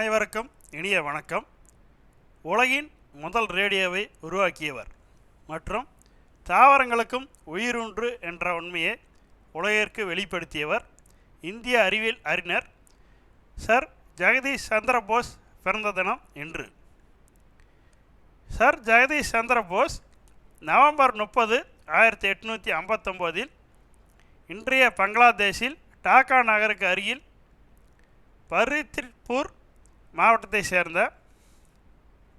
அனைவருக்கும் இனிய வணக்கம். உலகின் முதல் ரேடியோவை உருவாக்கியவர் மற்றும் தாவரங்களுக்கும் உயிருண்டு என்ற உண்மையை உலகிற்கு வெளிப்படுத்தியவர் இந்திய அறிவியல் அறிஞர் சர். ஜெகதீஷ் சந்திர போஸ் பிறந்த தினம் இன்று. சர். ஜெகதீஷ் சந்திர போஸ் நவம்பர் முப்பது ஆயிரத்தி எட்நூற்றி ஐம்பத்தொம்போதில் இன்றைய பங்களாதேஷில் டாக்கா நகருக்கு அருகில் பரித்திர்பூர் மாவட்டத்தை சேர்ந்த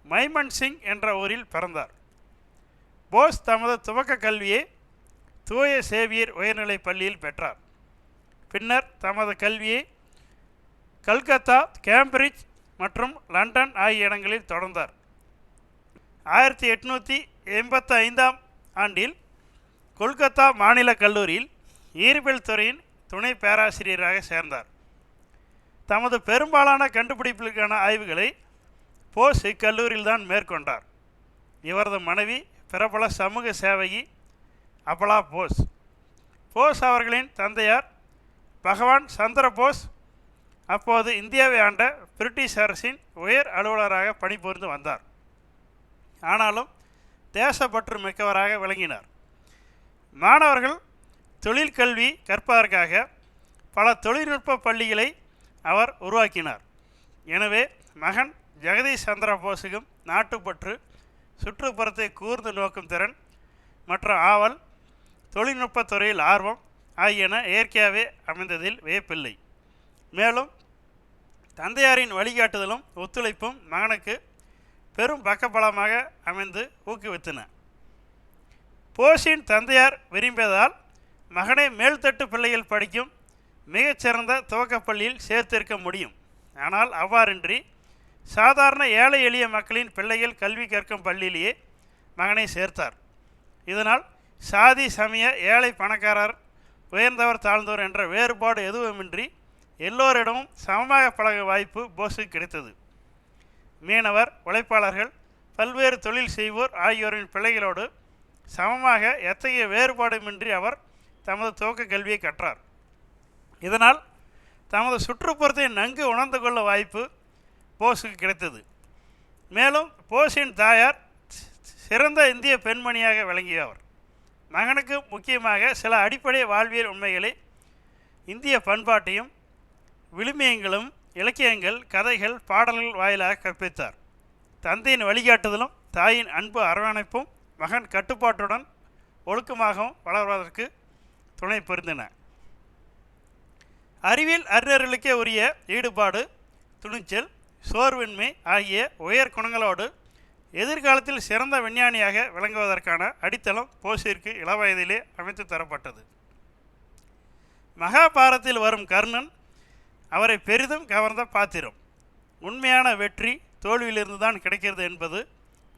மைமன் சிங் என்ற ஊரில் பிறந்தார். போஸ் தமது துவக்க கல்வியை தூய சேவியர் உயர்நிலைப் பள்ளியில் பெற்றார். பின்னர் தமது கல்வியை கல்கத்தா கேம்பிரிட்ஜ் மற்றும் லண்டன் ஆகிய இடங்களில் தொடர்ந்தார். ஆயிரத்தி எட்நூற்றி எண்பத்தி ஐந்தாம் ஆண்டில் கொல்கத்தா மாநில கல்லூரியில் இயற்பியல் துறையின் துணை பேராசிரியராக சேர்ந்தார். தமது பெரும்பாலான கண்டுபிடிப்புகளுக்கான ஆய்வுகளை போஸ் இக்கல்லூரியில் தான் மேற்கொண்டார். இவரது மனைவி பிரபல சமூக சேவகி அபலா போஸ் போஸ் அவர்களின் தந்தையார் பகவான் சந்திர போஸ் அப்போது இந்தியாவை ஆண்ட பிரிட்டிஷ் அரசின் உயர் அலுவலராக பணிபுரிந்து வந்தார். ஆனாலும் தேசப்பற்று மிக்கவராக விளங்கினார். மாணவர்கள் தொழிற்கல்வி கற்பதற்காக பல தொழில்நுட்ப பள்ளிகளை அவர் உருவாக்கினார். எனவே மகன் ஜெகதீஷ் சந்திர போஸுக்கும் நாட்டுப்பற்று சுற்றுப்புறத்தை கூர்ந்து நோக்கும் திறன் மற்றும் ஆவல் தொழில்நுட்பத்துறையில் ஆர்வம் ஆகியன இயற்கையாகவே அமைந்ததில் வியப்பில்லை. மேலும் தந்தையாரின் வழிகாட்டுதலும் ஒத்துழைப்பும் மகனுக்கு பெரும் பக்கபலமாக அமைந்து ஊக்குவித்தன. போஸின் தந்தையார் விரும்பியதால் மகனை மேல்தட்டு பிள்ளைகள் படிக்கும் மிகச்சிறந்த துவக்கப்பள்ளியில் சேர்த்திருக்க முடியும். ஆனால் அவ்வாறின்றி சாதாரண ஏழை எளிய மக்களின் பிள்ளைகள் கல்வி கற்கும் பள்ளியிலேயே மகனை சேர்த்தார். இதனால் சாதி சமய ஏழை பணக்காரர் உயர்ந்தவர் தாழ்ந்தவர் என்ற வேறுபாடு எதுவுமின்றி எல்லோரிடமும் சமமாக பழக வாய்ப்பு போஸுக்கு கிடைத்தது. மீனவர் உழைப்பாளர்கள் பல்வேறு தொழில் செய்வோர் ஆகியோரின் பிள்ளைகளோடு சமமாக எத்தகைய வேறுபாடுமின்றி அவர் தமது துவக்க கல்வியை கற்றார். இதனால் தமது சுற்றுப்புறத்தை நன்கு உணர்ந்து கொள்ள வாய்ப்பு போஸுக்கு கிடைத்தது. மேலும் போஸின் தாயார் சிறந்த இந்திய பெண்மணியாக விளங்கியவர். மகனுக்கு முக்கியமாக சில அடிப்படை வாழ்வியல் உண்மைகளை இந்திய பண்பாட்டையும் விழுமியங்களும் இலக்கியங்கள் கதைகள் பாடல்கள் வாயிலாக கற்பித்தார். தந்தையின் வழிகாட்டுதலும் தாயின் அன்பு அரவணைப்பும் மகன் கட்டுப்பாட்டுடன் ஒழுக்கமாகவும் வளர்வதற்கு துணை புரிந்தன. அறிவியல் அறிஞர்களுக்கே உரிய ஈடுபாடு துணிச்சல் சோர்வின்மை ஆகிய உயர் குணங்களோடு எதிர்காலத்தில் சிறந்த விஞ்ஞானியாக விளங்குவதற்கான அடித்தளம் போஸிற்கு இளவயதிலே அமைத்து தரப்பட்டது. மகாபாரத்தில் வரும் கர்ணன் அவரை பெரிதும் கவர்ந்த பாத்திரம். உண்மையான வெற்றி தோல்வியிலிருந்து தான் கிடைக்கிறது என்பது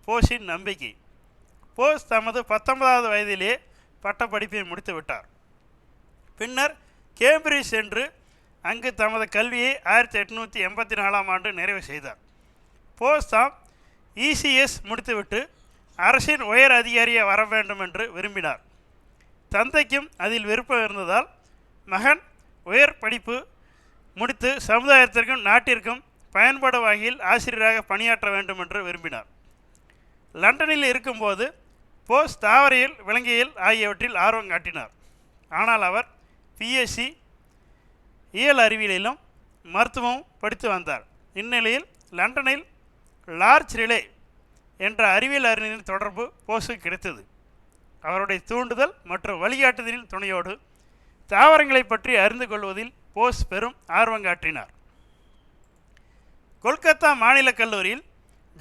போஸின் நம்பிக்கை. போஸ் தமது பத்தொன்பதாவது வயதிலே பட்டப்படிப்பை முடித்து விட்டார் பின்னர் கேம்பிரிட்ஜ் சென்று அங்கு தமது கல்வியை ஆயிரத்தி எட்நூற்றி எண்பத்தி நாலாம் ஆண்டு நிறைவு செய்தார். போஸ்தாம் இசிஎஸ் முடித்துவிட்டு அரசின் உயர் அதிகாரியை வர வேண்டும் என்று விரும்பினார். தந்தைக்கும் அதில் விருப்பம் இருந்ததால் மகன் உயர் படிப்பு முடித்து சமுதாயத்திற்கும் நாட்டிற்கும் பயன்பட வகையில் ஆசிரியராக பணியாற்ற வேண்டும் என்று விரும்பினார். லண்டனில் இருக்கும்போது போஸ் தாவரையில் விலங்கியல் ஆகியவற்றில் ஆர்வம் காட்டினார். ஆனால் அவர் பிஎஸ்சி இயல் அறிவியலிலும் மருத்துவமும் படித்து வந்தார். இந்நிலையில் லண்டனில் லார்ஜ் ரிலே என்ற அறிவியல் அறிஞரின் தொடர்பு போஸுக்கு கிடைத்தது. அவருடைய தூண்டுதல் மற்றும் வழிகாட்டுதலின் துணையோடு தாவரங்களை பற்றி அறிந்து கொள்வதில் போஸ் பெரும் ஆர்வம் காட்டினார். கொல்கத்தா மாநில கல்லூரியில்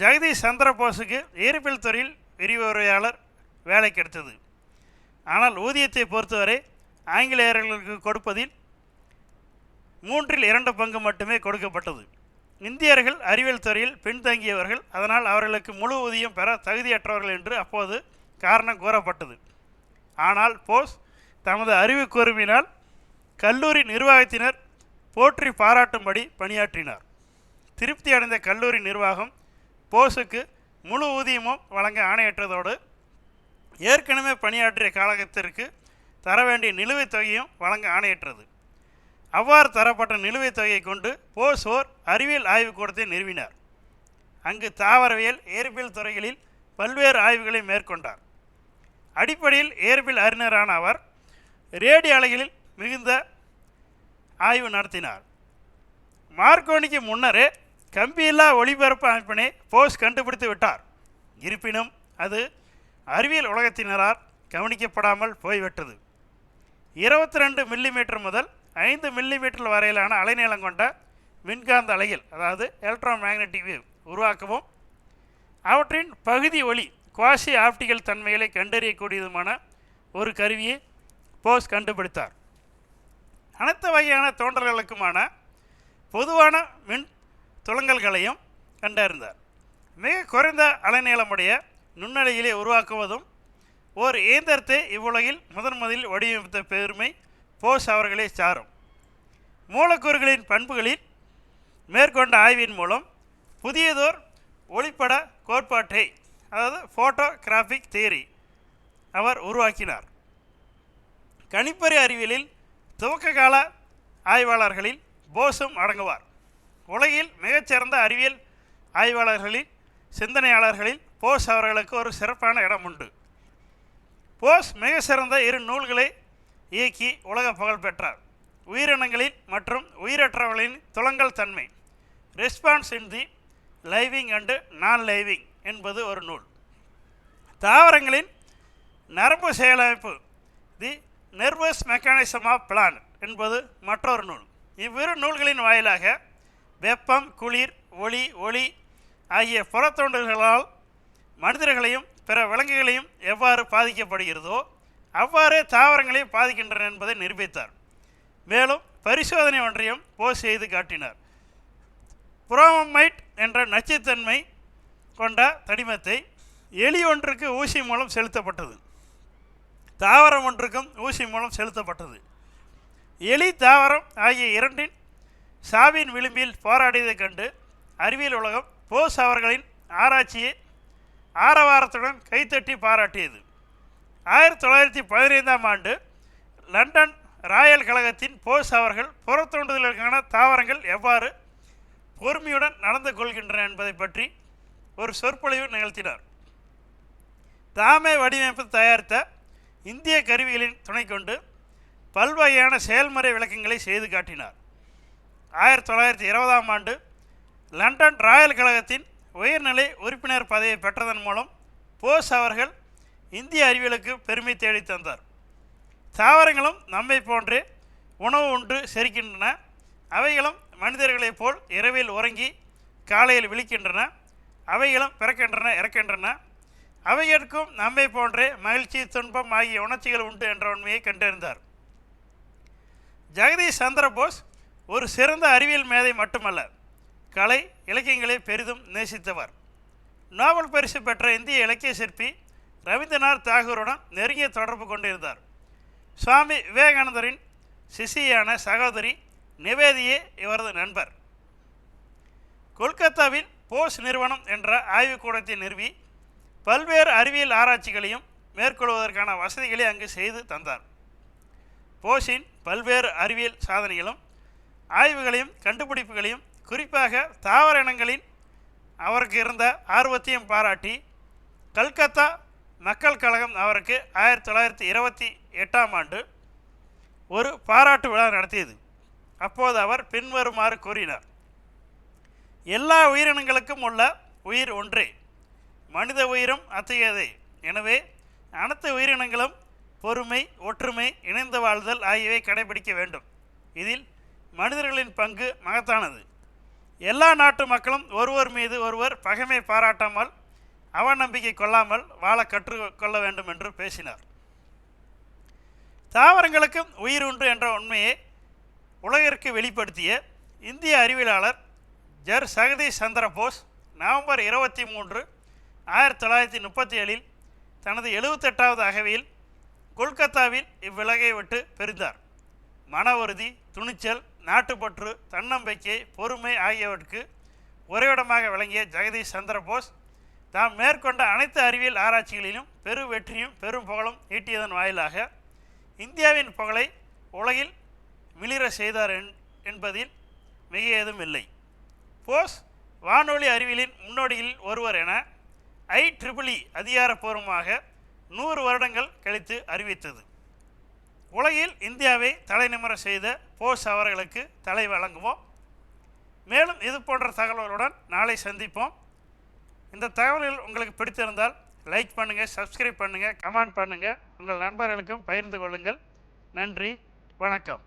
ஜெகதீஷ் சந்திர போஸுக்கு இயற்பியல் துறையில் விரிவுரையாளர் வேலை கிடைத்தது. ஆனால் ஊதியத்தை பொறுத்தவரை ஆங்கிலேயர்களுக்கு கொடுப்பதில் மூன்றில் இரண்டு பங்கு மட்டுமே கொடுக்கப்பட்டது. இந்தியர்கள் அறிவியல் துறையில் பின்தங்கியவர்கள் அதனால் அவர்களுக்கு முழு ஊதியம் பெற தகுதியற்றவர்கள் என்று அப்போது காரணம் கூறப்பட்டது. ஆனால் போஸ் தமது அறிவு கூர்மையினால் கல்லூரி நிர்வாகத்தினர் போற்றி பாராட்டும்படி பணியாற்றினார். திருப்தி அடைந்த கல்லூரி நிர்வாகம் போஸுக்கு முழு ஊதியமும் வழங்க ஆணையிட்டதோடு ஏற்கனவே பணியாற்றிய காலகத்திற்கு தர வேண்டிய நிலுவைத் தொகையும் வழங்க ஆணையிட்டது அவ்வாறு தரப்பட்ட நிலுவைத் தொகையை கொண்டு போஸ் ஓர் அறிவியல் ஆய்வுக்கூடத்தை நிறுவினார். அங்கு தாவரவியல் இயற்பியல் துறைகளில் பல்வேறு ஆய்வுகளை மேற்கொண்டார். அடிப்படையில் இயற்பியல் அறிஞரான அவர் ரேடியோ அலைகளில் மிகுந்த ஆய்வு நடத்தினார். மார்க்கோனிக்கு முன்னரே கம்பியில்லா ஒளிபரப்பு அமைப்பினை போஸ் கண்டுபிடித்து விட்டார். இருப்பினும் அது அறிவியல் உலகத்தினரால் கவனிக்கப்படாமல் போய்விட்டது. இருபத்தி ரெண்டு மில்லிமீட்டர் முதல் ஐந்து மில்லிமீட்டர் வரையிலான அலைநீளம் கொண்ட மின்காந்த அலைகள் அதாவது எலக்ட்ரோ மேக்னட்டிக் வேவ் உருவாக்கவும் அவற்றின் பகுதி ஒளி குவாசி ஆப்டிகல் தன்மைகளை கண்டறியக்கூடியதுமான ஒரு கருவியை போஸ் கண்டுபிடித்தார். அனைத்து வகையான தோன்றல்களுக்குமான பொதுவான மின் துலங்கல்களையும் கண்டறிந்தார். மிக குறைந்த அலைநீளமுடைய நுண்ணலையிலே உருவாக்குவதும் ஓர் இயந்திரத்தை இவ்வுலகில் முதன் முதலில் வடிவமைத்த பெருமை போஸ் அவர்களே சாரும். மூலக்கூறுகளின் பண்புகளில் மேற்கொண்ட ஆய்வின் மூலம் புதியதோர் ஒளிப்பட கோட்பாட்டை அதாவது ஃபோட்டோகிராஃபிக் தியரி அவர் உருவாக்கினார். கணிப்பொறி அறிவியலில் துவக்க கால ஆய்வாளர்களில் போஸும் அடங்குவார். உலகில் மிகச்சிறந்த அறிவியல் ஆய்வாளர்களில் சிந்தனையாளர்களில் போஸ் அவர்களுக்கு ஒரு சிறப்பான இடம் உண்டு. போஸ் மிக சிறந்த இரு நூல்களை இயக்கி உலக புகழ் பெற்றார். உயிரினங்களின் மற்றும் உயிரற்றவர்களின் துலங்கல் தன்மை. Response in the living and non living என்பது ஒரு நூல். தாவரங்களின் நரம்பு செயலமைப்பு the nervous mechanism of plant என்பது மற்றொரு நூல். இவ்விரு நூல்களின் வாயிலாக வெப்பம் குளிர் ஒளி ஒளி ஆகிய புறத்தோண்டல்களால் மனிதர்களையும் பிற விலங்குகளையும் எவ்வாறு பாதிக்கப்படுகிறதோ அவ்வாறே தாவரங்களையும் பாதிக்கின்றன என்பதை நிரூபித்தார். மேலும் பரிசோதனை ஒன்றையும் போஸ் செய்து காட்டினார். புரோமைட் என்ற நச்சுத்தன்மை கொண்ட தனிமத்தை எலி ஒன்றுக்கு ஊசி மூலம் செலுத்தப்பட்டது. தாவரம் ஒன்றுக்கும் ஊசி மூலம் செலுத்தப்பட்டது. எலி தாவரம் ஆகிய இரண்டின் சாவின் விளிம்பில் போராடியதைக் கண்டு அறிவியல் உலகம் போஸ் அவர்களின் ஆராய்ச்சியை ஆரவாரத்துடன் கைத்தட்டி பாராட்டியது. ஆயிரத்தி தொள்ளாயிரத்தி பதினைந்தாம் ஆண்டு லண்டன் ராயல் கழகத்தின் போஸ் அவர்கள் புறத்தோண்டுதலுக்கான தாவரங்கள் எவ்வாறு பொறுமையுடன் நடந்து கொள்கின்றன என்பதை பற்றி ஒரு சொற்பொழிவு நிகழ்த்தினார். தாமே வடிவமைப்பு தயாரித்த இந்திய கருவிகளின் துணை கொண்டு பல்வகையான செயல்முறை விளக்கங்களை செய்து காட்டினார். ஆயிரத்தி தொள்ளாயிரத்தி இருபதாம் ஆண்டு லண்டன் ராயல் கழகத்தின் உயர்நிலை உறுப்பினர் பதவியை பெற்றதன் மூலம் போஸ் அவர்கள் இந்திய அறிவியலுக்கு பெருமை தேடி தந்தார். தாவரங்களும் நம்மை போன்றே உணவு உண்டு செரிக்கின்றன. அவைகளும் மனிதர்களைப் போல் இரவில் உறங்கி காலையில் விழிக்கின்றன. அவைகளும் பிறக்கின்றன இறக்கின்றன. அவைகளுக்கும் நம்மை போன்றே மகிழ்ச்சி துன்பம் ஆகிய உணர்ச்சிகள் உண்டு என்ற உண்மையை கண்டறிந்தார். ஜெகதீஷ் சந்திர போஸ் ஒரு சிறந்த அறிவியல் மேதை மட்டுமல்ல கலை இலக்கியங்களை பெரிதும் நேசித்தவர். நோபல் பரிசு பெற்ற இந்திய இலக்கிய சிற்பி ரவீந்திரநாத் தாகூருடன் நெருங்கிய தொடர்பு கொண்டிருந்தார். சுவாமி விவேகானந்தரின் சிசியான சகோதரி நிவேதியே இவரது நண்பர். கொல்கத்தாவில் போஸ் நிறுவனம் என்ற ஆய்வுக்கூடத்தை நிறுவி பல்வேறு அறிவியல் ஆராய்ச்சிகளையும் மேற்கொள்வதற்கான வசதிகளை அங்கு செய்து தந்தார். போஸின் பல்வேறு அறிவியல் சாதனைகளும் ஆய்வுகளையும் கண்டுபிடிப்புகளையும் குறிப்பாக தாவர இனங்களின் அவருக்கு இருந்த ஆர்வத்தையும் பாராட்டி கல்கத்தா மக்கள் கழகம் அவருக்கு ஆயிரத்தி தொள்ளாயிரத்தி இருபத்தி எட்டாம் ஆண்டு ஒரு பாராட்டு விழா நடத்தியது. அப்போது அவர் பின்வருமாறு கூறினார். எல்லா உயிரினங்களுக்கும் உள்ள உயிர் ஒன்றே மனித உயிரும் அத்தகையதே. எனவே அனைத்து உயிரினங்களும் பொறுமை ஒற்றுமை இணைந்து வாழ்தல் ஆகியவை கடைபிடிக்க வேண்டும். இதில் மனிதர்களின் பங்கு மகத்தானது. எல்லா நாட்டு மக்களும் ஒருவர் மீது ஒருவர் பகைமை பாராட்டாமல் அவநம்பிக்கை கொள்ளாமல் வாழ கற்றுக்கொள்ள வேண்டும் என்று பேசினார். தாவரங்களுக்கும் உயிர் உண்டு என்ற உண்மையை உலகிற்கு வெளிப்படுத்திய இந்திய அறிவியலாளர் ஜர் சகதீஷ் சந்திர போஸ் நவம்பர் இருபத்தி மூன்று ஆயிரத்தி தொள்ளாயிரத்தி முப்பத்தி ஏழில் தனது எழுபத்தெட்டாவது அகவையில் கொல்கத்தாவில் இவ்விலகை விட்டு பிரிந்தார். மன உறுதி துணிச்சல் நாட்டுப்பற்று தன்னம்பிக்கை பொறுமை ஆகியவற்றுக்கு உறைவிடமாக விளங்கிய ஜெகதீஷ் சந்திர போஸ் தாம் மேற்கொண்ட அனைத்து அறிவியல் ஆராய்ச்சிகளிலும் பெரு வெற்றியும் பெரும் புகழும் ஈட்டியதன் வாயிலாக இந்தியாவின் புகழை உலகில் மிளிர செய்தார் என்- என்பதில் மிக ஏதும் இல்லை. போஸ் வானொலி அறிவியலின் முன்னோடியில் ஒருவர் என ஐ ட்ரிபிளி அதிகாரப்பூர்வமாக நூறு வருடங்கள் கழித்து அறிவித்தது. உலகில் இந்தியாவை தலைநிமிர செய்த போஸ் அவர்களுக்கு தலை வழங்குவோம். மேலும் இது போன்ற தகவல்களுடன் நாளை சந்திப்போம். இந்த தகவல்கள் உங்களுக்கு பிடித்திருந்தால் லைக் பண்ணுங்கள் சப்ஸ்கிரைப் பண்ணுங்கள் கமெண்ட் பண்ணுங்கள் உங்கள் நண்பர்களுக்கும் பகிர்ந்து கொள்ளுங்கள். நன்றி வணக்கம்.